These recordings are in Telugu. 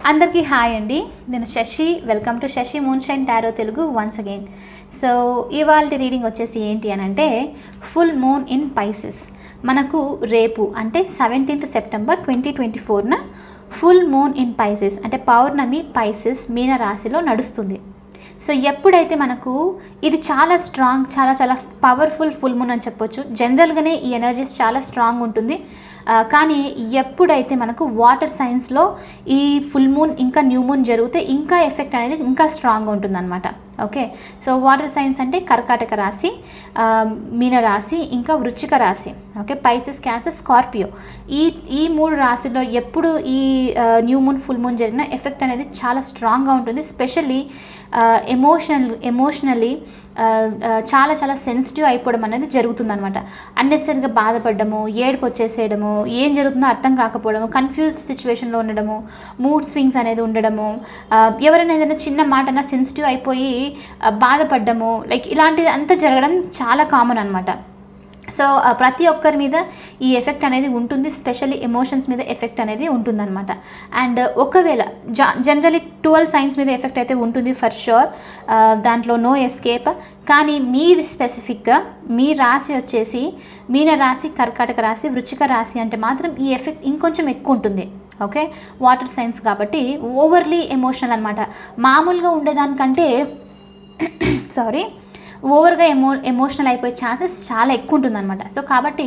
అందరికీ హాయ్ అండి. నేను Sashi. Welcome to Sashi moonshine tarot Telugu once again so ఇవాళ రీడింగ్ వచ్చేసి ఏంటి అని అంటే ఫుల్ మూన్ ఇన్ పైసెస్ మనకు రేపు అంటే సెవెంటీన్త్ సెప్టెంబర్ ట్వంటీ ట్వంటీ ఫోర్న ఫుల్ మూన్ ఇన్ పైసెస్ అంటే పౌర్ణమి పైసెస్ మీన రాశిలో నడుస్తుంది. సో ఎప్పుడైతే మనకు ఇది చాలా స్ట్రాంగ్ చాలా చాలా పవర్ఫుల్ ఫుల్ మూన్ అని చెప్పొచ్చు జనరల్గానే ఈ ఎనర్జీస్ చాలా స్ట్రాంగ్ ఉంటుంది. కానీ ఎప్పుడైతే మనకు వాటర్ సైన్స్లో ఈ ఫుల్ మూన్ ఇంకా న్యూ మూన్ జరిగితే ఇంకా ఎఫెక్ట్ అనేది ఇంకా స్ట్రాంగ్ ఉంటుందన్నమాట. ఓకే సో వాటర్ సైన్స్ అంటే కర్కాటక రాశి మీనరాశి మీన రాశి ఇంకా వృచ్చిక రాశి. ఓకే పైసెస్ క్యాన్సర్ స్కార్పియో ఈ ఈ మూడు రాశుల్లో ఎప్పుడు ఈ న్యూ మూన్ ఫుల్ మూన్ జరిగిన ఎఫెక్ట్ అనేది చాలా స్ట్రాంగ్గా ఉంటుంది. స్పెషల్లీ ఎమోషనల్ ఎమోషనల్లీ చాలా చాలా సెన్సిటివ్ అయిపోవడం అనేది జరుగుతుందనమాట అన్నెసరిగా బాధపడము ఏడుపు వచ్చేసేయడము ఏం జరుగుతుందో అర్థం కాకపోవడము కన్ఫ్యూజ్డ్ సిచ్యువేషన్లో ఉండడము మూడ్ స్వింగ్స్ అనేది ఉండడము ఎవరైనా ఏదైనా చిన్న మాట సెన్సిటివ్ అయిపోయి ఆ, బాధపడ్డము లైక్ ఇలాంటిది అంతా జరగడం చాలా కామన్ అనమాట సో ప్రతి ఒక్కరి మీద ఈ ఎఫెక్ట్ అనేది ఉంటుంది స్పెషల్లీ ఎమోషన్స్ మీద ఎఫెక్ట్ అనేది ఉంటుందన్నమాట. అండ్ ఒకవేళ జా జనరలీ ట్వెల్వ్ సైన్స్ మీద ఎఫెక్ట్ అయితే ఉంటుంది ఫర్ షూర్ దాంట్లో నో ఎస్కేప్ కానీ మీది స్పెసిఫిక్గా మీ రాశి వచ్చేసి మీన రాశి కర్కాటక రాశి వృచ్చిక రాశి అంటే మాత్రం ఈ ఎఫెక్ట్ ఇంకొంచెం ఎక్కువ ఉంటుంది. ఓకే వాటర్ సైన్స్ కాబట్టి ఓవర్లీ ఎమోషనల్ అనమాట మామూలుగా ఉండేదానికంటే సారీ ఓవర్గా ఎమో ఎమోషనల్ అయిపోయే ఛాన్సెస్ చాలా ఎక్కువ ఉంటుందన్నమాట సో కాబట్టి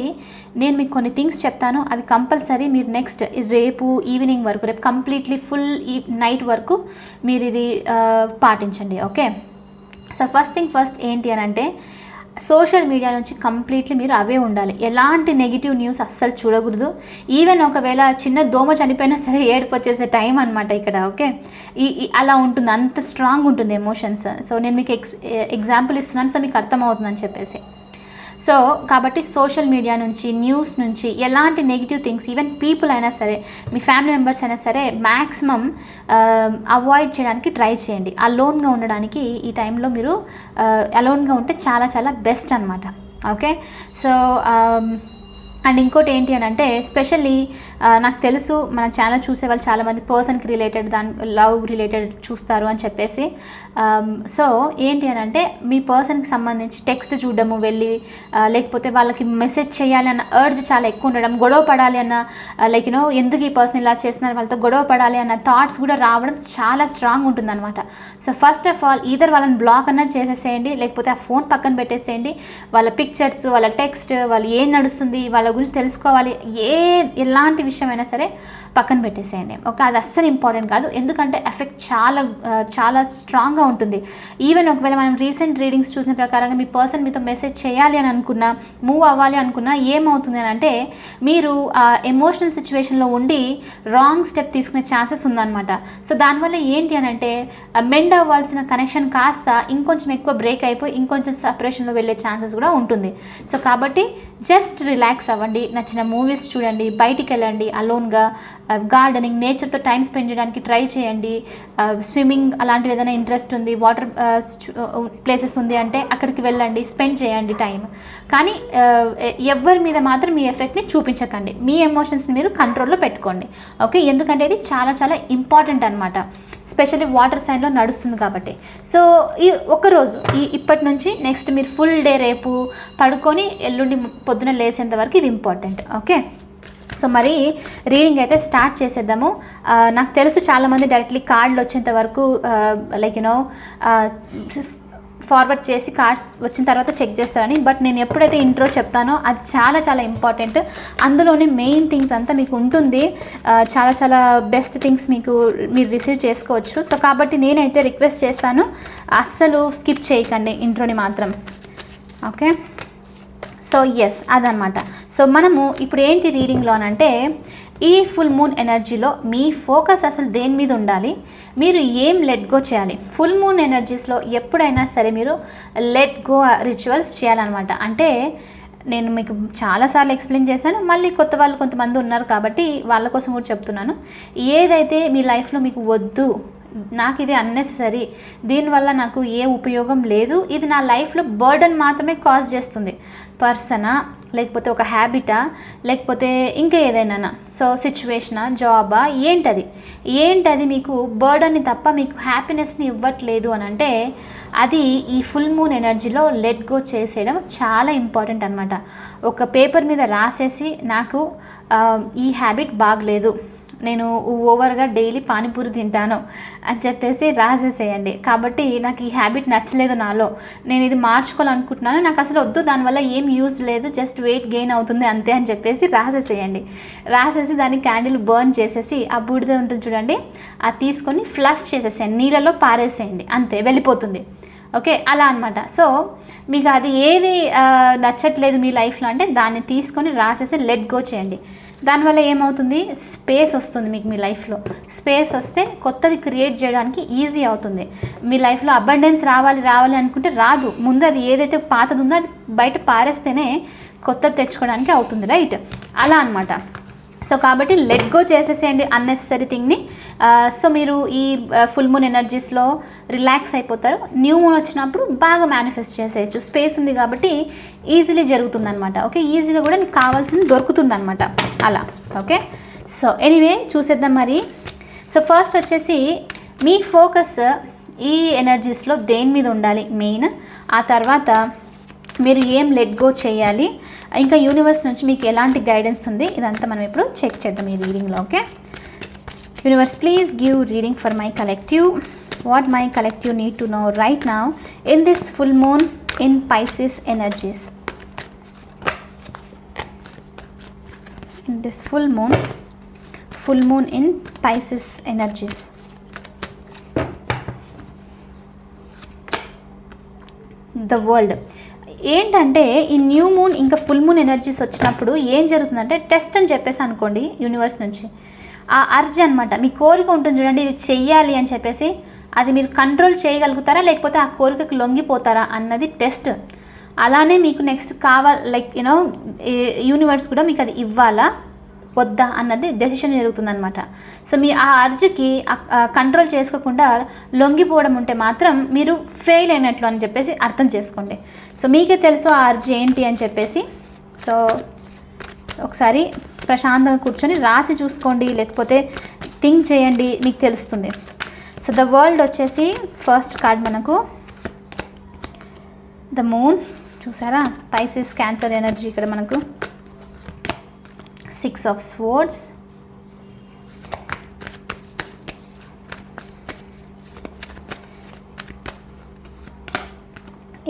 నేను మీకు కొన్ని థింగ్స్ చెప్తాను. అవి కంపల్సరీ మీరు నెక్స్ట్ రేపు ఈవినింగ్ వరకు రేపు కంప్లీట్లీ ఫుల్ ఈ నైట్ వరకు మీరు ఇది పాటించండి. Okay so first thing first ఏంటి అని అంటే సోషల్ మీడియా నుంచి కంప్లీట్లీ మీరు అవే ఉండాలి. ఎలాంటి నెగిటివ్ న్యూస్ అస్సలు చూడకూడదు. ఈవెన్ ఒకవేళ చిన్న దోమ చనిపోయినా సరే ఏడుపు వచ్చేసే టైం అనమాట ఇక్కడ ఓకే ఈ ఈ- అలా ఉంటుంది. అంత స్ట్రాంగ్ ఉంటుంది ఎమోషన్స్ సో నేను మీకు ఎక్స్ ఎగ్జాంపుల్ ఇస్తున్నాను. సో మీకు అర్థమవుతుందని చెప్పేసి. సో కాబట్టి సోషల్ మీడియా నుంచి న్యూస్ నుంచి ఎలాంటి నెగిటివ్ థింగ్స్ ఈవెన్ పీపుల్ అయినా సరే మీ ఫ్యామిలీ మెంబర్స్ అయినా సరే మ్యాక్సిమం అవాయిడ్ um, చేయడానికి ట్రై చేయండి. అలోన్గా ఉండడానికి ఈ టైంలో మీరు uh, అలోన్గా ఉంటే చాలా చాలా బెస్ట్ అనమాట ఓకే సో అండ్ ఇంకోటి ఏంటి అని అంటే స్పెషల్లీ నాకు తెలుసు మన ఛానల్ చూసే వాళ్ళు చాలామంది పర్సన్కి రిలేటెడ్ దాని లవ్ రిలేటెడ్ చూస్తారు అని చెప్పేసి. Um, సో ఏంటి అని అంటే మీ పర్సన్కి సంబంధించి టెక్స్ట్ చూడడము వెళ్ళి లేకపోతే వాళ్ళకి మెసేజ్ చేయాలి అన్న అర్జ్ చాలా ఎక్కువ ఉండడం గొడవ పడాలి అన్న లైక్ యూనో ఎందుకు ఈ పర్సన్ ఇలా చేస్తున్నారు వాళ్ళతో గొడవ పడాలి అన్న థాట్స్ కూడా రావడం చాలా స్ట్రాంగ్ ఉంటుందన్నమాట. So first of all either వాళ్ళని బ్లాక్ అన్నా చేసేసేయండి లేకపోతే ఆ ఫోన్ పక్కన పెట్టేసేయండి. వాళ్ళ పిక్చర్స్ వాళ్ళ టెక్స్ట్ వాళ్ళు ఏం నడుస్తుంది వాళ్ళ గురించి తెలుసుకోవాలి. ఏ ఎలాంటి విషయమైనా సరే పక్కన పెట్టేసేయండి. ఓకే? అది అస్సలు ఇంపార్టెంట్ కాదు. ఎందుకంటే ఎఫెక్ట్ చాలా చాలా స్ట్రాంగ్గా ఉంటుంది. ఈవెన్ ఒకవేళ మనం రీసెంట్ రీడింగ్స్ చూసిన ప్రకారంగా మీ పర్సన్ మీతో మెసేజ్ చేయాలి అని అనుకున్నా మూవ్ అవ్వాలి అనుకున్నా ఏమవుతుంది అని అంటే మీరు ఆ ఎమోషనల్ సిచ్యువేషన్లో ఉండి రాంగ్ స్టెప్ తీసుకునే ఛాన్సెస్ ఉందన్నమాట. సో దానివల్ల ఏంటి అని అంటే మెండ్ అవ్వాల్సిన కనెక్షన్ కాస్త ఇంకొంచెం ఎక్కువ బ్రేక్ అయిపోయి ఇంకొంచెం సపరేషన్లో వెళ్ళే ఛాన్సెస్ కూడా ఉంటుంది. సో కాబట్టి జస్ట్ రిలాక్స్ అవ్వండి నచ్చిన మూవీస్ చూడండి బయటికి వెళ్ళండి అలోన్గా గార్డెనింగ్ నేచర్తో టైం స్పెండ్ చేయడానికి ట్రై చేయండి. Uh, స్విమ్మింగ్ అలాంటివి ఏదైనా ఇంట్రెస్ట్ ఉంది వాటర్ ప్లేసెస్ uh, uh, ఉంది అంటే అక్కడికి వెళ్ళండి స్పెండ్ చేయండి టైం కానీ ఎవరి మీద మాత్రం మీ ఎఫెక్ట్ని చూపించకండి. మీ ఎమోషన్స్ని మీరు కంట్రోల్లో పెట్టుకోండి. ఓకే ఎందుకంటే ఇది చాలా చాలా ఇంపార్టెంట్ అనమాట స్పెషల్లీ వాటర్ సైన్లో నడుస్తుంది కాబట్టి. సో ఈ ఒకరోజు ఈ ఇప్పటి నుంచి నెక్స్ట్ మీరు ఫుల్ డే రేపు పడుకొని ఎల్లుండి పొద్దున లేసేంత వరకు ఇది ఇంపార్టెంట్. ఓకే? సో మరి రీడింగ్ అయితే స్టార్ట్ చేసేద్దాము. నాకు తెలుసు చాలామంది డైరెక్ట్లీ కార్డులు వచ్చేంత వరకు లైక్ యునో ఫార్వర్డ్ చేసి కార్డ్స్ వచ్చిన తర్వాత చెక్ చేస్తారని. బట్ నేను ఎప్పుడైతే ఇంట్రో చెప్తానో అది చాలా చాలా ఇంపార్టెంట్ అందులోనే మెయిన్ థింగ్స్ అంతా మీకు ఉంటుంది. చాలా చాలా బెస్ట్ థింగ్స్ మీకు మీరు రిసీవ్ చేసుకోవచ్చు. సో కాబట్టి నేనైతే రిక్వెస్ట్ చేస్తాను అస్సలు స్కిప్ చేయకండి ఇంట్రోని మాత్రం. ఓకే సో ఎస్ అదనమాట. సో మనము ఇప్పుడు ఏంటి రీడింగ్లో అంటే ఈ ఫుల్ మూన్ ఎనర్జీలో మీ ఫోకస్ అసలు దేని మీద ఉండాలి? మీరు ఏం లెట్ గో చేయాలి? ఫుల్ మూన్ ఎనర్జీస్లో ఎప్పుడైనా సరే మీరు లెట్ గో రిచువల్స్ చేయాలన్నమాట. అంటే నేను మీకు చాలాసార్లు ఎక్స్ప్లెయిన్ చేశాను. మళ్ళీ కొత్త వాళ్ళు కొంతమంది ఉన్నారు కాబట్టి వాళ్ళ కోసం కూడా చెప్తున్నాను. ఏదైతే మీ లైఫ్లో మీకు వద్దు నాకు ఇది అన్నెసరీ దీనివల్ల నాకు ఏ ఉపయోగం లేదు. ఇది నా లైఫ్లో బర్డన్ మాత్రమే కాజ్ చేస్తుంది. పర్సనా? లేకపోతే ఒక హ్యాబిటా? లేకపోతే ఇంకా ఏదైనా సో సిచ్యువేషనా? జాబా? ఏంటది? ఏంటది మీకు బర్డన్ని తప్ప మీకు హ్యాపీనెస్ని ఇవ్వట్లేదు అని అంటే అది ఈ ఫుల్ మూన్ ఎనర్జీలో లెట్ గో చేసేయడం చాలా ఇంపార్టెంట్ అనమాట ఒక పేపర్ మీద రాసేసి నాకు ఈ హ్యాబిట్ బాగలేదు. నేను ఓవర్గా డైలీ పానీపూరి తింటాను అని చెప్పేసి రాసేసేయండి. కాబట్టి నాకు ఈ హ్యాబిట్ నచ్చలేదు నాలో. నేను ఇది మార్చుకోవాలనుకుంటున్నాను. నాకు అసలు వద్దు దానివల్ల ఏం యూజ్ లేదు జస్ట్ వెయిట్ గెయిన్ అవుతుంది అంతే అని చెప్పేసి రాసేసేయండి. రాసేసి దాన్ని క్యాండిల్ బర్న్ చేసేసి ఆ బూడిద ఉంటుంది చూడండి అది తీసుకొని ఫ్లష్ చేసేసేయండి. నీళ్ళలో పారేసేయండి అంతే వెళ్ళిపోతుంది. ఓకే అలా అనమాట సో మీకు అది ఏది నచ్చట్లేదు మీ లైఫ్లో అంటే దాన్ని తీసుకొని రాసేసి లెట్ గో చేయండి. దానివల్ల ఏమవుతుంది? స్పేస్ వస్తుంది మీకు మీ లైఫ్లో స్పేస్ వస్తే కొత్తది క్రియేట్ చేయడానికి ఈజీ అవుతుంది. మీ లైఫ్లో అబండెన్స్ రావాలి రావాలి అనుకుంటే రాదు. ముందు అది ఏదైతే పాతది ఉందో అది బయట పారేస్తేనే కొత్తది తెచ్చుకోవడానికి అవుతుంది రైట్ అలా అనమాట సో కాబట్టి లెట్ గో చేసేసేయండి అన్నెసరీ థింగ్ని సో మీరు ఈ ఫుల్ మూన్ ఎనర్జీస్లో రిలాక్స్ అయిపోతారు. న్యూ మూన్ వచ్చినప్పుడు బాగా మేనిఫెస్ట్ చేసేయచ్చు. స్పేస్ ఉంది కాబట్టి ఈజీలీ జరుగుతుందనమాట ఓకే ఈజీగా కూడా మీకు కావాల్సింది దొరుకుతుందనమాట అలా. ఓకే సో ఎనీవే చూసేద్దాం మరి. సో ఫస్ట్ వచ్చేసి మీ ఫోకస్ ఈ ఎనర్జీస్లో దేని మీద ఉండాలి? మెయిన్ ఆ తర్వాత మీరు ఏం లెట్ గో చేయాలి? ఇంకా యూనివర్స్ నుంచి మీకు ఎలాంటి గైడెన్స్ ఉంది? ఇదంతా మనం ఇప్పుడు చెక్ చేద్దాం ఈ రీడింగ్లో okay universe please give reading for my collective what my collective need to know right now in this full moon in Pisces energies in this full moon full moon in Pisces energies the world ఏంటంటే ఈ న్యూ మూన్ ఇంకా ఫుల్ మూన్ ఎనర్జీస్ వచ్చినప్పుడు ఏం జరుగుతుందంటే టెస్ట్ అని చెప్పేసి అనుకోండి యూనివర్స్ నుంచి. ఆ అర్జీ అనమాట మీ కోరిక ఉంటుంది చూడండి ఇది చెయ్యాలి అని చెప్పేసి అది మీరు కంట్రోల్ చేయగలుగుతారా లేకపోతే ఆ కోరికకు లొంగిపోతారా అన్నది టెస్ట్. అలానే మీకు నెక్స్ట్ కావాలి లైక్ యూనో యూనివర్స్ కూడా మీకు అది ఇవ్వాలా? వద్దా అన్నది డెసిషన్ జరుగుతుందనమాట సో మీ ఆ అర్జీకి కంట్రోల్ చేసుకోకుండా లొంగిపోవడం ఉంటే మాత్రం మీరు ఫెయిల్ అయినట్లు అని చెప్పేసి అర్థం చేసుకోండి. సో మీకే తెలుసు ఆ అర్జీ ఏంటి అని చెప్పేసి. సో ఒకసారి ప్రశాంతంగా కూర్చొని రాసి చూసుకోండి లేకపోతే థింక్ చేయండి మీకు తెలుస్తుంది. సో ద వరల్డ్ వచ్చేసి ఫస్ట్ కార్డ్ మనకు. ద మూన్ చూసారా? పైసిస్ క్యాన్సర్ ఎనర్జీ ఇక్కడ మనకు. Six of swords.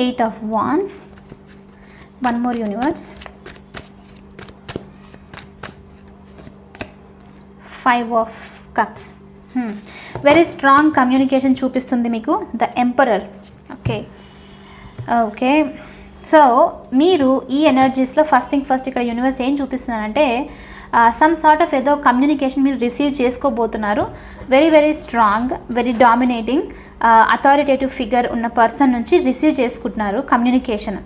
Eight of wands. One more universe. Five of cups. Very strong communication చూపిస్తుంది మీకు. The emperor okay okay so మీరు ఈ ఎనర్జీస్లో ఫస్ట్ థింగ్ ఫస్ట్ ఇక్కడ యూనివర్స్ ఏం చూపిస్తున్నారంటే సమ్ సార్ట్ ఆఫ్ ఏదో కమ్యూనికేషన్ మీరు receive చేసుకోబోతున్నారు. Very very strong very dominating authoritative figure ఉన్న పర్సన్ నుంచి రిసీవ్ చేసుకుంటున్నారు కమ్యూనికేషన్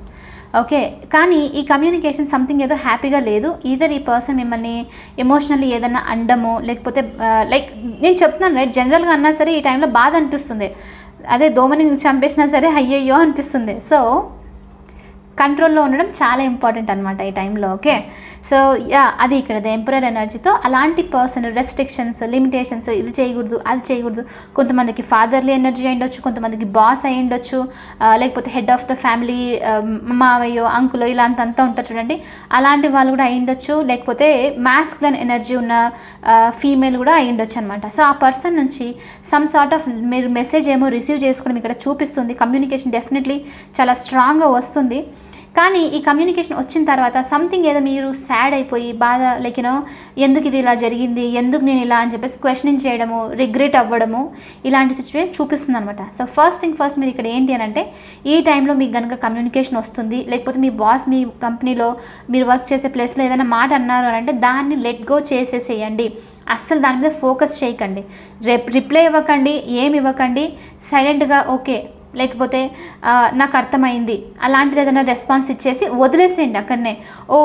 ఓకే కానీ ఈ కమ్యూనికేషన్ సంథింగ్ ఏదో హ్యాపీగా లేదు. ఈదర్ ఈ పర్సన్ మిమ్మల్ని ఎమోషనల్లీ ఏదైనా అండము లేకపోతే లైక్ నేను చెప్తున్నాను రైట్ జనరల్గా అన్నా సరే ఈ టైంలో బాధ అనిపిస్తుంది. అదే దోమని చంపేసినా సరే అయ్యయ్యో అనిపిస్తుంది. సో కంట్రోల్లో ఉండడం చాలా ఇంపార్టెంట్ అనమాట ఈ టైంలో ఓకే సో యా అది ఇక్కడ ద ఎంపరర్ ఎనర్జీతో అలాంటి పర్సన్ రెస్ట్రిక్షన్స్ లిమిటేషన్స్ ఇది చేయకూడదు అది చేయకూడదు. కొంతమందికి ఫాదర్లీ ఎనర్జీ అయి ఉండొచ్చు కొంతమందికి బాస్ అయి ఉండొచ్చు లేకపోతే హెడ్ ఆఫ్ ద ఫ్యామిలీ మావయ్యో అంకులో ఇలాంటి అంతా ఉంటారు చూడండి. అలాంటి వాళ్ళు కూడా అయి ఉండొచ్చు లేకపోతే మాస్కులన్ ఎనర్జీ ఉన్న ఫీమేల్ కూడా అయి ఉండొచ్చు అనమాట సో ఆ పర్సన్ నుంచి సమ్ సార్ట్ ఆఫ్ మీరు మెసేజ్ ఏమో రిసీవ్ చేసుకోవడం ఇక్కడ చూపిస్తుంది. కమ్యూనికేషన్ డెఫినెట్లీ చాలా స్ట్రాంగ్గా వస్తుంది. కానీ ఈ కమ్యూనికేషన్ వచ్చిన తర్వాత సంథింగ్ ఏదో మీరు సాడ్ అయిపోయి బాధ లైక్ యూనో ఎందుకు ఇది ఇలా జరిగింది ఎందుకు నేను ఇలా అని చెప్పేసి క్వశ్చనింగ్ చేయడము రిగ్రెట్ అవ్వడము ఇలాంటి సిచ్యువేషన్ చూపిస్తుంది అనమాట సో ఫస్ట్ థింగ్ ఫస్ట్ మీరు ఇక్కడ ఏంటి అని అంటే ఈ టైంలో మీకు కనుక కమ్యూనికేషన్ వస్తుంది లేకపోతే మీ బాస్ మీ కంపెనీలో మీరు వర్క్ చేసే ప్లేస్లో ఏదైనా మాట అన్నారు అని అంటే దాన్ని లెట్ గో చేసేసేయండి. అస్సలు దాని మీద ఫోకస్ చేయకండి. రేపు రిప్లై ఇవ్వకండి ఏమి ఇవ్వకండి సైలెంట్గా ఓకే లేకపోతే నాకు అర్థమైంది. అలాంటిది ఏదైనా రెస్పాన్స్ ఇచ్చేసి వదిలేసేయండి అక్కడనే. ఓ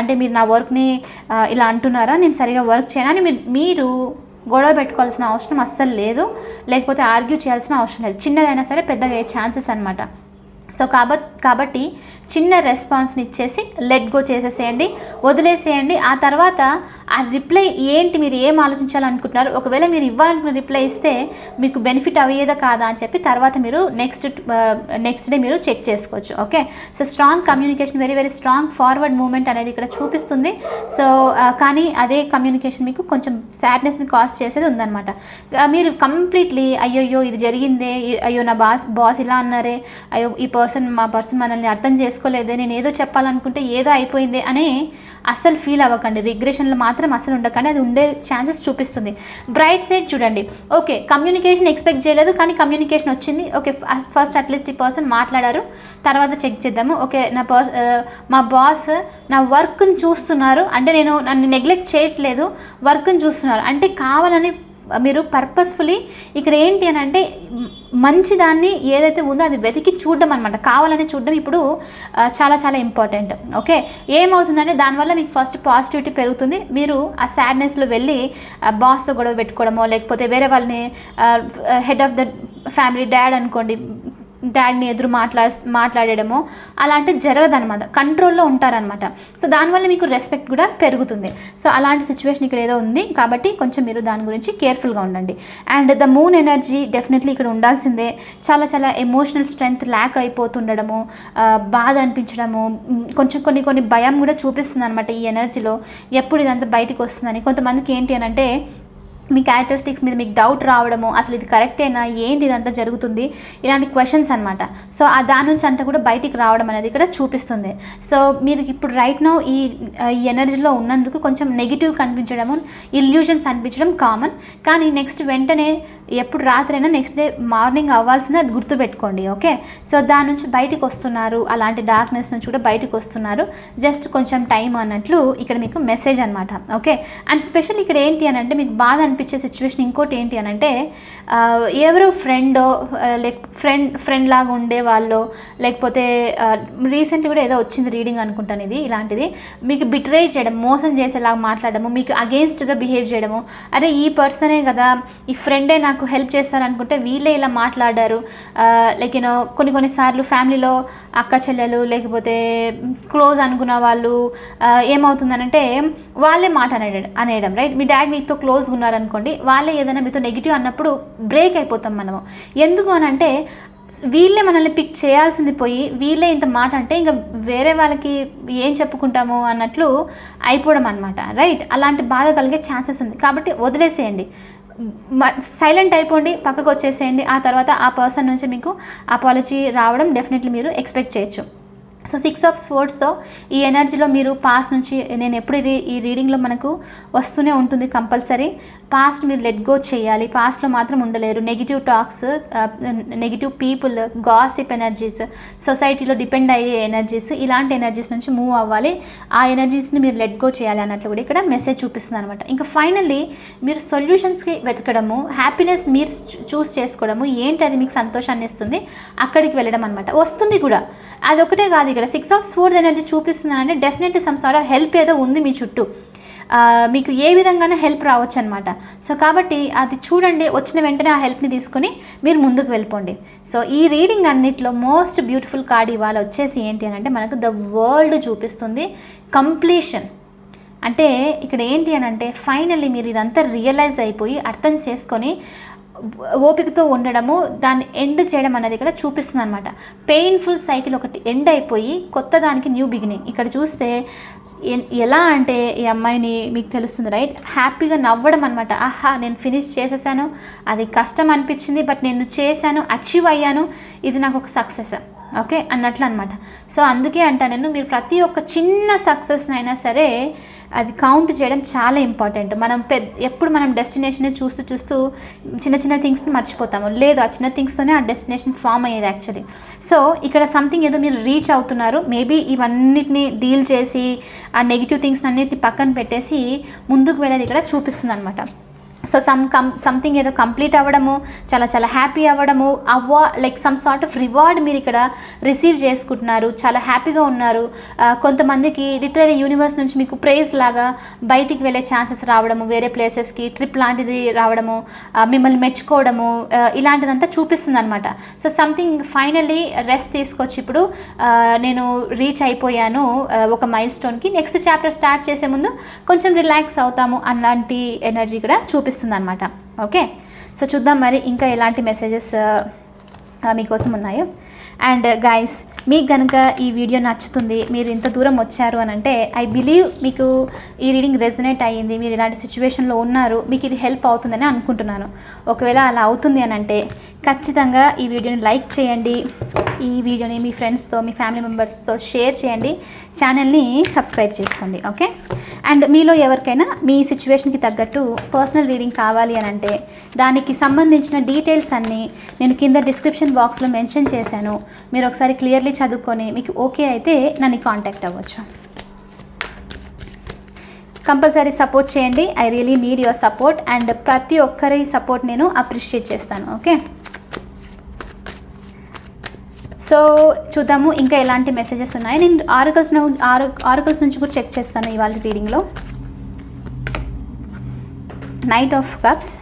అంటే మీరు నా వర్క్ని ఇలా అంటున్నారా? నేను సరిగా వర్క్ చేయను అని మీరు మీరు గొడవ పెట్టుకోవాల్సిన అవసరం అస్సలు లేదు. లేకపోతే ఆర్గ్యూ చేయాల్సిన అవసరం లేదు. చిన్నదైనా సరే పెద్దగా అయ్యే ఛాన్సెస్ అనమాట సో కాబట్ కాబట్టి చిన్న రెస్పాన్స్ని ఇచ్చేసి లెట్ గో చేసేసేయండి వదిలేసేయండి. ఆ తర్వాత ఆ రిప్లై ఏంటి మీరు ఏం ఆలోచించాలనుకుంటున్నారు? ఒకవేళ మీరు ఇవ్వాలనుకున్న రిప్లై ఇస్తే మీకు బెనిఫిట్ అయ్యేదా కాదా అని చెప్పి తర్వాత మీరు నెక్స్ట్ నెక్స్ట్ డే మీరు చెక్ చేసుకోవచ్చు. Okay so strong communication very very strong forward moment అనేది ఇక్కడ చూపిస్తుంది. సో uh, కానీ అదే కమ్యూనికేషన్ మీకు కొంచెం సాడ్నెస్ని కాజ్ చేసేది ఉందన్నమాట. Uh, మీరు కంప్లీట్లీ అయ్యయ్యో ఇది జరిగిందే అయ్యో నా బాస్ బాస్ ఇలా అన్నారే అయ్యో ఈ పర్సన్ మా పర్సన్ మనల్ని అర్థం చేసుకోలేదే నేను ఏదో చెప్పాలనుకుంటే ఏదో అయిపోయింది అని అస్సలు ఫీల్ అవ్వకండి. రిగ్రెషన్లో మాత్రం అసలు ఉండకండి. అది ఉండే ఛాన్సెస్ చూపిస్తుంది. బ్రైట్ సైడ్ చూడండి. ఓకే కమ్యూనికేషన్ ఎక్స్పెక్ట్ చేయలేదు కానీ కమ్యూనికేషన్ వచ్చింది. ఓకే ఫస్ట్ అట్లీస్ట్ ఈ పర్సన్ మాట్లాడారు. తర్వాత చెక్ చేద్దాము. ఓకే నా పర్ uh, మా బాస్ నా వర్క్ని చూస్తున్నారు. అంటే నేను నన్ను నెగ్లెక్ట్ చేయట్లేదు. వర్క్ని చూస్తున్నారు. అంటే కావాలని మీరు పర్పస్ఫుల్లీ ఇక్కడ ఏంటి అని అంటే మంచి దాన్ని ఏదైతే ఉందో అది వెతికి చూడడం అనమాట కావాలని చూడడం ఇప్పుడు చాలా చాలా ఇంపార్టెంట్ ఓకే ఏమవుతుందంటే దానివల్ల మీకు ఫస్ట్ పాజిటివిటీ పెరుగుతుంది. మీరు ఆ సాడ్నెస్లో వెళ్ళి బాస్తో గొడవ పెట్టుకోవడమో లేకపోతే వేరే వాళ్ళని head of the family dad అనుకోండి డాడీని ఎదురు మాట్లా మాట్లాడడము అలాంటివి జరగదనమాట కంట్రోల్లో ఉంటారనమాట సో దానివల్ల మీకు రెస్పెక్ట్ కూడా పెరుగుతుంది. సో అలాంటి సిచ్యువేషన్ ఇక్కడ ఏదో ఉంది. కాబట్టి కొంచెం మీరు దాని గురించి కేర్ఫుల్గా ఉండండి. And the moon energy definitely ఇక్కడ ఉండాల్సిందే. చాలా చాలా ఎమోషనల్ స్ట్రెంగ్త్ ల్యాక్ అయిపోతుండడము బాధ అనిపించడము కొంచెం కొన్ని కొన్ని భయం కూడా చూపిస్తుంది అనమాట ఈ ఎనర్జీలో. ఎప్పుడు ఇదంతా బయటికి వస్తుందని. కొంతమందికి ఏంటి అని అంటే మీ క్యారెక్టరిస్టిక్స్ మీద మీకు డౌట్ రావడము అసలు ఇది కరెక్టేనా ఏంటి ఇదంతా జరుగుతుంది ఇలాంటి క్వశ్చన్స్ అనమాట సో ఆ దాని నుంచి అంతా కూడా బయటికి రావడం అనేది ఇక్కడ చూపిస్తుంది. సో మీరు ఇప్పుడు రైట్ నో ఈ ఎనర్జీలో ఉన్నందుకు కొంచెం నెగిటివ్ కనిపించడము ఇల్యూషన్స్ అనిపించడం కామన్ కానీ నెక్స్ట్ వెంటనే ఎప్పుడు రాత్రైనా నెక్స్ట్ డే మార్నింగ్ అవ్వాల్సిందే అది గుర్తుపెట్టుకోండి ఓకే సో దాని నుంచి బయటికి వస్తున్నారు అలాంటి డార్క్నెస్ నుంచి కూడా బయటికి వస్తున్నారు. జస్ట్ కొంచెం టైం అన్నట్లు ఇక్కడ మీకు మెసేజ్ అనమాట ఓకే అండ్ స్పెషల్ ఇక్కడ ఏంటి అని అంటే మీకు బాధ అనిపించే సిచ్యువేషన్ ఇంకోటి ఏంటి అని అంటే ఎవరో ఫ్రెండో లైక్ ఫ్రెండ్ ఫ్రెండ్ లాగా ఉండే వాళ్ళు లేకపోతే రీసెంట్లీ కూడా ఏదో వచ్చింది రీడింగ్ అనుకుంటాను ఇది ఇలాంటిది. మీకు బిట్రే చేయడం మోసం చేసేలాగా మాట్లాడము మీకు అగేన్స్ట్గా బిహేవ్ చేయడము అరే ఈ పర్సనే కదా ఈ ఫ్రెండే నాకు హెల్ప్ చేస్తారనుకుంటే వీళ్ళే ఇలా మాట్లాడారు. లైక్ యూనో కొన్ని కొన్నిసార్లు ఫ్యామిలీలో అక్క చెల్లెలు లేకపోతే క్లోజ్ అనుకున్న వాళ్ళు ఏమవుతుందనంటే వాళ్ళే మాట అనేయడం అనేయడం రైట్ మీ డాడీ మీతో క్లోజ్గా అనుకోండి వాళ్ళే ఏదైనా మీతో నెగిటివ్ అన్నప్పుడు బ్రేక్ అయిపోతాం మనము. ఎందుకు అని అంటే వీళ్ళే మనల్ని పిక్ చేయాల్సింది పోయి వీళ్ళే ఇంత మాట అంటే ఇంకా వేరే వాళ్ళకి ఏం చెప్పుకుంటాము అన్నట్లు అయిపోవడం అనమాట రైట్ అలాంటి బాధ కలిగే ఛాన్సెస్ ఉంది. కాబట్టి వదిలేసేయండి. సైలెంట్ అయిపోండి పక్కకు వచ్చేసేయండి ఆ తర్వాత ఆ పర్సన్ నుంచి మీకు అపాలజీ రావడం డెఫినెట్లీ మీరు ఎక్స్పెక్ట్ చేయొచ్చు. సో సిక్స్ ఆఫ్ స్పోర్ట్స్తో ఈ ఎనర్జీలో మీరు పాస్ట్ నుంచి నేను ఎప్పుడు ఇది ఈ రీడింగ్లో మనకు వస్తూనే ఉంటుంది కంపల్సరీ. పాస్ట్ మీరు లెట్ గో చేయాలి. పాస్ట్లో మాత్రం ఉండలేరు. Negative talks negative people gossip energies సొసైటీలో డిపెండ్ అయ్యే ఎనర్జీస్ ఇలాంటి ఎనర్జీస్ నుంచి మూవ్ అవ్వాలి. ఆ ఎనర్జీస్ని మీరు లెట్ గో చేయాలి అన్నట్లు కూడా ఇక్కడ మెసేజ్ చూపిస్తుంది అనమాట ఇంకా ఫైనల్లీ మీరు సొల్యూషన్స్కి వెతకడము హ్యాపీనెస్ మీరు చూస్ చేసుకోవడము ఏంటి అది మీకు సంతోషాన్ని ఇస్తుంది అక్కడికి వెళ్ళడం అనమాట వస్తుంది కూడా. అది కాదు కాదు ఇక్కడ. సిక్స్ ఆఫ్ స్పోర్ట్స్ ఎనర్జీ చూపిస్తున్నానంటే డెఫినెట్లీ సమ్ సార్ హెల్ప్ ఏదో ఉంది మీ చుట్టూ. మీకు ఏ విధంగానే హెల్ప్ రావచ్చు అనమాట సో కాబట్టి అది చూడండి వచ్చిన వెంటనే ఆ హెల్ప్ని తీసుకొని మీరు ముందుకు వెళ్ళిపోండి. సో ఈ రీడింగ్ అన్నిట్లో మోస్ట్ బ్యూటిఫుల్ కార్డ్ ఇవాళ వచ్చేసి ఏంటి అని అంటే మనకు ద వరల్డ్ చూపిస్తుంది. కంప్లీషన్ అంటే ఇక్కడ ఏంటి అని అంటే ఫైనల్లీ మీరు ఇదంతా రియలైజ్ అయిపోయి అర్థం చేసుకొని ఓపికతో ఉండడము దాన్ని ఎండ్ చేయడం అనేది ఇక్కడ చూపిస్తుంది అనమాట పెయిన్ఫుల్ సైకిల్ ఒకటి ఎండ్ అయిపోయి కొత్త దానికి న్యూ బిగినింగ్ ఇక్కడ చూస్తే ఎలా అంటే ఈ అమ్మాయిని మీకు తెలుస్తుంది రైట్ హ్యాపీగా నవ్వడం అనమాట ఆహా నేను ఫినిష్ చేసేసాను. అది కష్టం అనిపించింది బట్ నేను చేశాను అచీవ్ అయ్యాను. ఇది నాకు ఒక సక్సెస్ ఓకే? అన్నట్లు అనమాట సో అందుకే అంటా నేను మీరు ప్రతి ఒక్క చిన్న సక్సెస్నైనా సరే అది కౌంట్ చేయడం చాలా ఇంపార్టెంట్. మనం పెద్ద ఎప్పుడు మనం డెస్టినేషన్ చూస్తూ చూస్తూ చిన్న చిన్న థింగ్స్ని మర్చిపోతాము. లేదు ఆ చిన్న థింగ్స్తోనే ఆ డెస్టినేషన్ ఫామ్ అయ్యేది యాక్చువల్లీ. సో ఇక్కడ సంథింగ్ ఏదో మీరు రీచ్ అవుతున్నారు. మేబీ ఇవన్నిటిని డీల్ చేసి ఆ నెగిటివ్ థింగ్స్ అన్నిటిని పక్కన పెట్టేసి ముందుకు వెళ్ళేది ఇక్కడ చూపిస్తుంది అనమాట సో సమ్ కం సంథింగ్ ఏదో కంప్లీట్ అవ్వడము చాలా చాలా హ్యాపీ అవ్వడము అవ్వా like some sort of reward మీరు ఇక్కడ రిసీవ్ చేసుకుంటున్నారు. చాలా హ్యాపీగా ఉన్నారు. కొంతమందికి లిటరీ యూనివర్స్ నుంచి మీకు ప్రైజ్ లాగా బయటికి వెళ్ళే ఛాన్సెస్ రావడము వేరే ప్లేసెస్కి ట్రిప్ లాంటిది రావడము మిమ్మల్ని మెచ్చుకోవడము ఇలాంటిదంతా చూపిస్తుంది అనమాట సో సంథింగ్ ఫైనల్లీ రెస్ట్ తీసుకొచ్చి ఇప్పుడు నేను రీచ్ అయిపోయాను ఒక మైల్ స్టోన్కి నెక్స్ట్ చాప్టర్ స్టార్ట్ చేసే ముందు కొంచెం రిలాక్స్ అవుతాము అలాంటి ఎనర్జీ కూడా చూపిస్తుంది. అనమాట ఓకే సో చూద్దాం మరి ఇంకా ఎలాంటి మెసేజెస్ uh, uh, మీకోసం ఉన్నాయో. అండ్ గైస్ uh, మీకు కనుక ఈ వీడియో నచ్చుతుంది మీరు ఇంత దూరం వచ్చారు అని అంటే ఐ బిలీవ్ మీకు ఈ రీడింగ్ రెజొనేట్ అయ్యింది మీరు ఇలాంటి సిచ్యువేషన్లో ఉన్నారు మీకు ఇది హెల్ప్ అవుతుందని అనుకుంటున్నాను. ఒకవేళ అలా అవుతుంది అని అంటే ఖచ్చితంగా ఈ వీడియోని లైక్ చేయండి ఈ వీడియోని మీ ఫ్రెండ్స్తో మీ ఫ్యామిలీ మెంబర్స్తో షేర్ చేయండి ఛానల్ని సబ్స్క్రైబ్ చేసుకోండి ఓకే అండ్ మీలో ఎవరికైనా మీ సిచ్యువేషన్కి తగ్గట్టు పర్సనల్ రీడింగ్ కావాలి అని అంటే దానికి సంబంధించిన డీటెయిల్స్ అన్నీ నేను కింద డిస్క్రిప్షన్ బాక్స్లో మెన్షన్ చేశాను. మీరు ఒకసారి క్లియర్లీ చదువుకొని మీకు ఓకే అయితే నన్ను కాంటాక్ట్ అవ్వచ్చు. కంపల్సరీ సపోర్ట్ చేయండి. I really need your support and ప్రతి ఒక్కరి సపోర్ట్ నేను అప్రిషియేట్ చేస్తాను. ఓకే? సో చూద్దాము ఇంకా ఎలాంటి మెసేజెస్ ఉన్నాయి. నేను ఆర్కల్స్ ఆరు ఆర్కల్స్ నుంచి కూడా చెక్ చేస్తాను ఇవాళ రీడింగ్లో knight of cups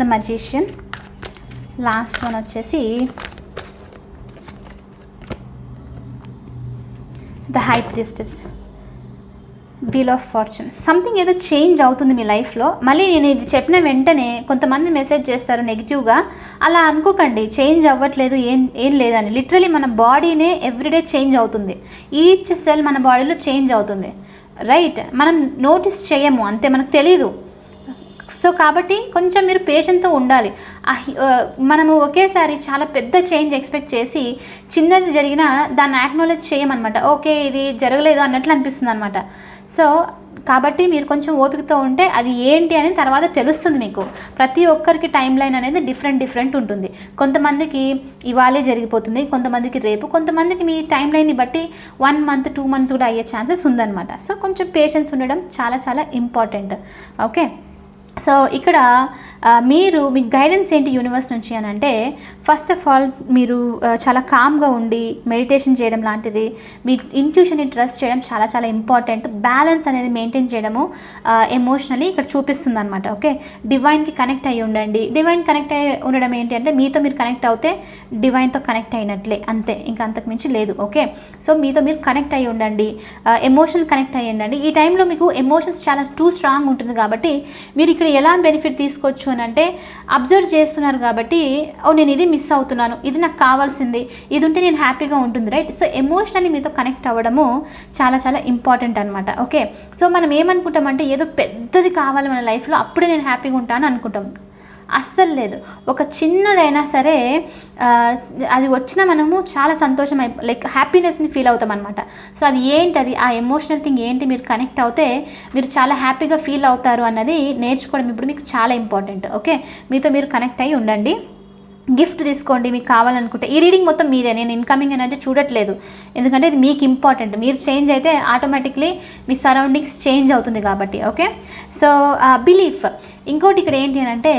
the magician last one వచ్చేసి the high priestess wheel of fortune something ఏదో చేంజ్ అవుతుంది మీ లైఫ్లో మళ్ళీ నేను ఇది చెప్పిన వెంటనే కొంతమంది మెసేజ్ చేస్తారు నెగిటివ్గా అలా అనుకోకండి. చేంజ్ అవ్వట్లేదు. ఏం ఏం లేదని లిటరలీ మన బాడీనే ఎవ్రీడే చేంజ్ అవుతుంది. ఈచ్ సెల్ మన బాడీలో చేంజ్ అవుతుంది. రైట్ మనం నోటీస్ చేయము. అంతే. మనకు తెలీదు. సో కాబట్టి కొంచెం మీరు పేషెంట్తో ఉండాలి. మనము ఒకేసారి చాలా పెద్ద చేంజ్ ఎక్స్పెక్ట్ చేసి చిన్నది జరిగినా దాన్ని యాక్నాలెజ్ చేయమన్నమాట. ఓకే ఇది జరగలేదు అన్నట్లు అనిపిస్తుంది అనమాట సో కాబట్టి మీరు కొంచెం ఓపికతో ఉంటే అది ఏంటి అని తర్వాత తెలుస్తుంది మీకు. ప్రతి ఒక్కరికి టైం లైన్ అనేది డిఫరెంట్ డిఫరెంట్ ఉంటుంది. కొంతమందికి ఇవాళే జరిగిపోతుంది కొంతమందికి రేపు కొంతమందికి మీ టైం లైన్ని బట్టి వన్ మంత్ టూ మంత్స్ కూడా అయ్యే ఛాన్సెస్ ఉందన్నమాట. సో కొంచెం పేషెన్స్ ఉండడం చాలా చాలా ఇంపార్టెంట్. ఓకే? సో ఇక్కడ మీరు మీ గైడెన్స్ ఏంటి యూనివర్స్ నుంచి అని అంటే ఫస్ట్ ఆఫ్ ఆల్ మీరు చాలా కామ్గా ఉండి మెడిటేషన్ చేయడం లాంటిది మీ ఇంట్యూషన్ని ట్రస్ట్ చేయడం చాలా చాలా ఇంపార్టెంట్ బ్యాలెన్స్ అనేది మెయింటైన్ చేయడము ఎమోషనలీ ఇక్కడ చూపిస్తుంది అనమాట ఓకే డివైన్కి కనెక్ట్ అయ్యి ఉండండి. డివైన్ కనెక్ట్ అయ్యి ఉండడం ఏంటి అంటే మీతో మీరు కనెక్ట్ అవుతే డివైన్తో కనెక్ట్ అయినట్లే అంతే. ఇంకా అంతకు మించి లేదు ఓకే సో మీతో మీరు కనెక్ట్ అయ్యి ఉండండి. ఎమోషనల్ కనెక్ట్ అయ్యి ఉండండి. ఈ టైంలో మీకు ఎమోషన్స్ చాలా టూ స్ట్రాంగ్ ఉంటుంది కాబట్టి మీరు ఇక్కడ ఎలా బెనిఫిట్ తీసుకోవచ్చు అని అంటే అబ్జర్వ్ చేస్తున్నారు కాబట్టి ఓ నేను ఇది మిస్ అవుతున్నాను. ఇది నాకు కావాల్సింది. ఇది ఉంటే నేను హ్యాపీగా ఉంటుంది. రైట్ సో ఎమోషనల్లీ మీతో కనెక్ట్ అవ్వడము చాలా చాలా ఇంపార్టెంట్ అనమాట ఓకే సో మనం ఏమనుకుంటామంటే ఏదో పెద్దది కావాలి మన లైఫ్లో అప్పుడే నేను హ్యాపీగా ఉంటాను అనుకుంటాం. అస్సలు లేదు. ఒక చిన్నదైనా సరే అది వచ్చిన మనము చాలా సంతోషం అయి లైక్ హ్యాపీనెస్ని ఫీల్ అవుతాం అనమాట సో అది ఏంటి అది ఆ ఎమోషనల్ థింగ్ ఏంటి? మీరు కనెక్ట్ అవుతే మీరు చాలా హ్యాపీగా ఫీల్ అవుతారు అన్నది నేర్చుకోవడం ఇప్పుడు మీకు చాలా ఇంపార్టెంట్. ఓకే? మీతో మీరు కనెక్ట్ అయ్యి ఉండండి. గిఫ్ట్ తీసుకోండి మీకు కావాలనుకుంటే. ఈ రీడింగ్ మొత్తం మీదే నేను ఇన్కమింగ్ అనేది చూడట్లేదు. ఎందుకంటే ఇది మీకు ఇంపార్టెంట్ మీరు చేంజ్ అయితే ఆటోమేటిక్లీ మీ సరౌండింగ్స్ చేంజ్ అవుతుంది కాబట్టి ఓకే సో బిలీఫ్ ఇంకోటి ఇక్కడ ఏంటి అని అంటే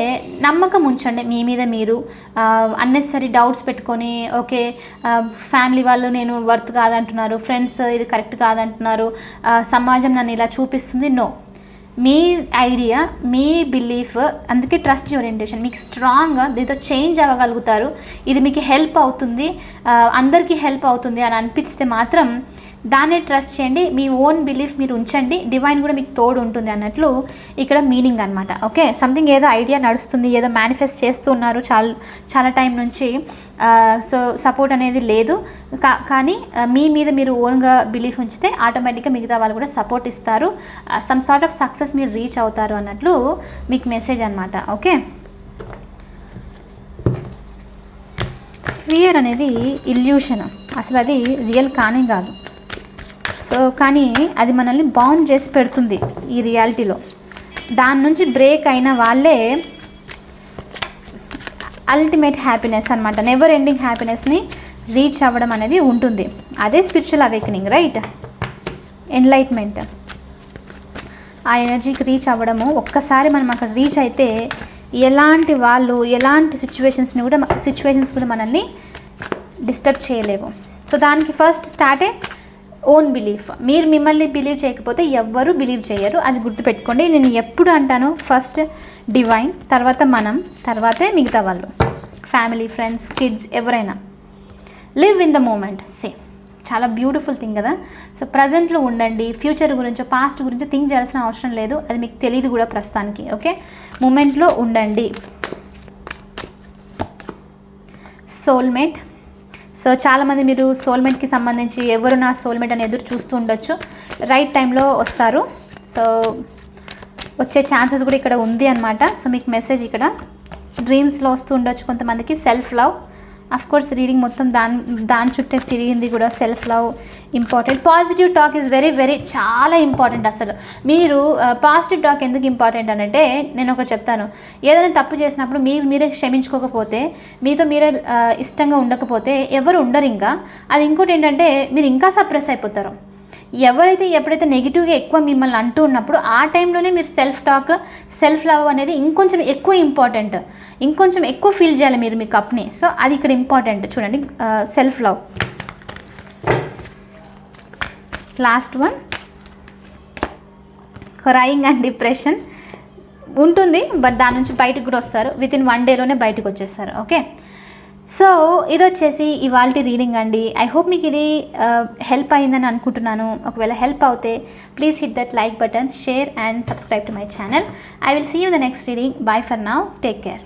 నమ్మకం ఉంచండి మీ మీద మీరు. Uh, అన్నెసరీ డౌట్స్ పెట్టుకొని ఓకే ఫ్యామిలీ uh, వాళ్ళు నేను వర్త్ కాదంటున్నారు ఫ్రెండ్స్ ఇది కరెక్ట్ కాదంటున్నారు uh, సమాజం నన్ను ఇలా చూపిస్తుంది నో మీ ఐడియా మీ బిలీఫ్ అందుకే ట్రస్ట్ ఓరియంటేషన్. మీకు స్ట్రాంగ్గా దీంతో చేంజ్ అవ్వగలుగుతారు. ఇది మీకు హెల్ప్ అవుతుంది. అందరికీ హెల్ప్ అవుతుంది అని అనిపిస్తే మాత్రం దాన్నే ట్రస్ట్ చేయండి మీ ఓన్ బిలీఫ్ మీరు ఉంచండి డివైన్ కూడా మీకు తోడు ఉంటుంది అన్నట్లు ఇక్కడ మీనింగ్ అనమాట ఓకే సంథింగ్ ఏదో ఐడియా నడుస్తుంది ఏదో మేనిఫెస్ట్ చేస్తూ ఉన్నారు చాలా చాలా టైం నుంచి సో సపోర్ట్ అనేది లేదు. కా కానీ మీ మీద మీరు ఓన్గా బిలీఫ్ ఉంచితే ఆటోమేటిక్గా మిగతా వాళ్ళు కూడా సపోర్ట్ ఇస్తారు. సమ్ సార్ట్ ఆఫ్ సక్సెస్ మీరు రీచ్ అవుతారు అన్నట్లు మీకు మెసేజ్ అనమాట ఓకే ఫియర్ అనేది ఇల్యూషన్ అసలు అది రియల్ కానే కాదు. సో కానీ అది మనల్ని బౌండ్ చేసి పెడుతుంది ఈ రియాలిటీలో. దాని నుంచి బ్రేక్ అయిన వాళ్ళే అల్టిమేట్ హ్యాపీనెస్ అనమాట నెవర్ ఎండింగ్ హ్యాపీనెస్ని రీచ్ అవ్వడం అనేది ఉంటుంది. అదే స్పిరిచువల్ అవేకనింగ్ రైట్ ఎన్లైట్మెంట్ ఆ ఎనర్జీకి రీచ్ అవ్వడము ఒక్కసారి మనం అక్కడ రీచ్ అయితే ఎలాంటి వాళ్ళు ఎలాంటి సిచ్యువేషన్స్ని కూడా సిచ్యువేషన్స్ కూడా మనల్ని డిస్టర్బ్ చేయలేవు. సో దానికి ఫస్ట్ స్టార్టే ఓన్ బిలీఫ్ మీరు మిమ్మల్ని బిలీవ్ చేయకపోతే ఎవ్వరూ బిలీవ్ చేయరు. అది గుర్తుపెట్టుకోండి. నేను ఎప్పుడు అంటాను ఫస్ట్ డివైన్ తర్వాత మనం తర్వాతే మిగతా వాళ్ళు. ఫ్యామిలీ ఫ్రెండ్స్ కిడ్స్ ఎవరైనా. Live in the moment same చాలా బ్యూటిఫుల్ థింగ్ కదా. సో ప్రజెంట్లో ఉండండి. ఫ్యూచర్ గురించో పాస్ట్ గురించో థింక్ చేయాల్సిన అవసరం లేదు. అది మీకు తెలియదు కూడా ప్రస్తుతానికి. ఓకే మూమెంట్లో ఉండండి. సోల్మేట్ సో చాలామంది మీరు సోల్మేట్కి సంబంధించి ఎవరు నా సోల్మేట్ అని ఎదురు చూస్తూ ఉండొచ్చు. రైట్ టైంలో వస్తారు. సో వచ్చే ఛాన్సెస్ కూడా ఇక్కడ ఉంది అనమాట సో మీకు మెసేజ్ ఇక్కడ. డ్రీమ్స్లో వస్తూ ఉండొచ్చు కొంతమందికి. సెల్ఫ్ లవ్ కోర్స్ రీడింగ్ మొత్తం దాని దాని చుట్టే తిరిగింది కూడా self love important positive talk is very very చాలా ఇంపార్టెంట్ అసలు. మీరు పాజిటివ్ టాక్ ఎందుకు ఇంపార్టెంట్ అని అంటే నేను ఒకటి చెప్తాను. ఏదైనా తప్పు చేసినప్పుడు మీరు మీరే క్షమించుకోకపోతే మీతో మీరే ఇష్టంగా ఉండకపోతే ఎవరు ఉండరు ఇంకా. అది ఇంకోటి ఏంటంటే మీరు ఇంకా సప్రెస్ అయిపోతారు. ఎవరైతే ఎప్పుడైతే నెగిటివ్గా ఎక్కువ మిమ్మల్ని అంటూ ఉన్నప్పుడు ఆ టైంలోనే మీరు సెల్ఫ్ టాక్ సెల్ఫ్ లవ్ అనేది ఇంకొంచెం ఎక్కువ ఇంపార్టెంట్ ఇంకొంచెం ఎక్కువ ఫీల్ చేయాలి మీరు మీ కప్ని సో అది ఇక్కడ ఇంపార్టెంట్ చూడండి self love last one crying and depression ఉంటుంది బట్ దాని నుంచి బయటకు కూడా వస్తారు. విత్ ఇన్ వన్ డేలోనే బయటకు వచ్చేస్తారు. ఓకే సో ఇది వచ్చేసి ఇవాళ రీడింగ్ అండి. ఐ హోప్ మీకు ఇది హెల్ప్ అయిందని అనుకుంటున్నాను. ఒకవేళ హెల్ప్ అవుతే please hit that like button share and subscribe to my channel. I will see you the next reading. Bye for now. Take care.